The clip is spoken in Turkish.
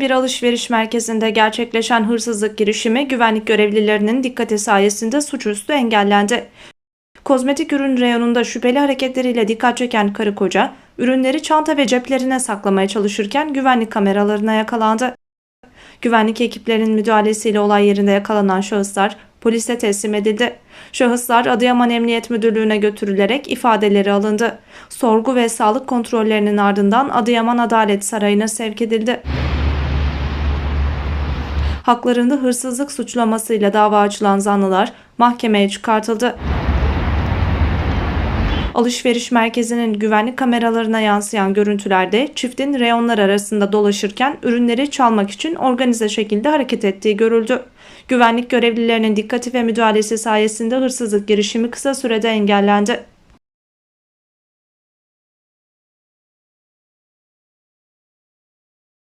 bir alışveriş merkezinde gerçekleşen hırsızlık girişimi güvenlik görevlilerinin dikkati sayesinde suçüstü engellendi. Kozmetik ürün reyonunda şüpheli hareketleriyle dikkat çeken karı koca, ürünleri çanta ve ceplerine saklamaya çalışırken güvenlik kameralarına yakalandı. Güvenlik ekiplerinin müdahalesiyle olay yerinde yakalanan şahıslar polise teslim edildi. Şahıslar Adıyaman Emniyet Müdürlüğü'ne götürülerek ifadeleri alındı. Sorgu ve sağlık kontrollerinin ardından Adıyaman Adalet Sarayı'na sevk edildi. Haklarında hırsızlık suçlamasıyla dava açılan zanlılar mahkemeye çıkartıldı. Alışveriş merkezinin güvenlik kameralarına yansıyan görüntülerde çiftin reyonlar arasında dolaşırken ürünleri çalmak için organize şekilde hareket ettiği görüldü. Güvenlik görevlilerinin dikkati ve müdahalesi sayesinde hırsızlık girişimi kısa sürede engellendi.